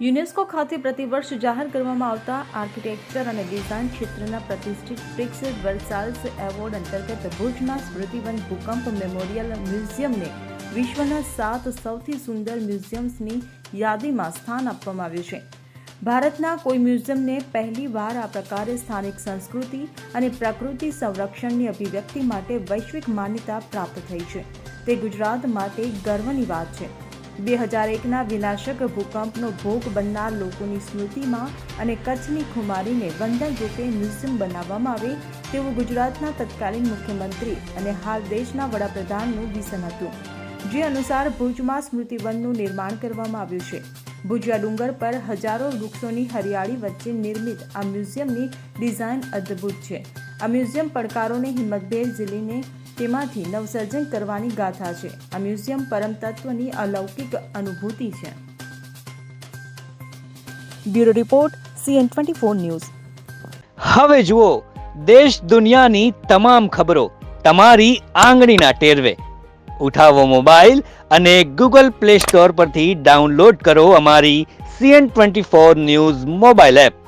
UNESCO ખાતે પ્રતિવર્ષ જાહેર કરવામાં આવતા આર્કિટેક્ચર અને ડિઝાઇન ક્ષેત્રના પ્રતિષ્ઠિત પ્રિક્સ વર્સાલ્સ એવોર્ડ અંતર્ગત ભુજના સ્મૃતિવન ભૂકંપ મેમોરિયલ મ્યુઝિયમને વિશ્વના સાત સૌથી સુંદર મ્યુઝિયમ્સની યાદીમાં સ્થાન આપવામાં આવ્યું છે. ભારતના કોઈ મ્યુઝિયમને પહેલીવાર આ પ્રકારે સ્થાનિક સંસ્કૃતિ અને પ્રકૃતિ સંરક્ષણની અભિવ્યક્તિ માટે વૈશ્વિક માન્યતા પ્રાપ્ત થઈ છે. તે ગુજરાત માટે ગર્વની વાત છે. બે હજાર એકના વિનાશક ભૂકંપનો ભોગ બનનાર લોકોની સ્મૃતિમાં અને કચ્છની ખુમારીને વંદન રૂપે મ્યુઝિયમ બનાવવામાં આવે તેવું ગુજરાતના તત્કાલીન મુખ્યમંત્રી અને હાલ દેશના વડાપ્રધાનનું વિઝન હતું. જે અનુસાર ભુજમાં સ્મૃતિવનનું નિર્માણ કરવામાં આવ્યું છે. ભુજિયા ડુંગર પર હજારો વૃક્ષોની હરિયાળી વચ્ચે નિર્મિત આ મ્યુઝિયમની ડિઝાઇન અદ્ભુત છે. આ મ્યુઝિયમ પડકારોને હિંમતભેર ઝીલીને તેમાંથી નવસર્જન કરવાની ગાથા છે. આ મ્યુઝિયમ પરમ તત્વની અલૌકિક અનુભૂતિ છે. Bureau report, CN twenty four news. હવે જુઓ, દેશ દુનિયાની તમામ ખબરો તમારી આંગળીના ટેરવે. ઉઠાવો મોબાઈલ અને ગૂગલ પ્લે સ્ટોર પરથી ડાઉનલોડ કરો અમારી CN twenty four news mobile app.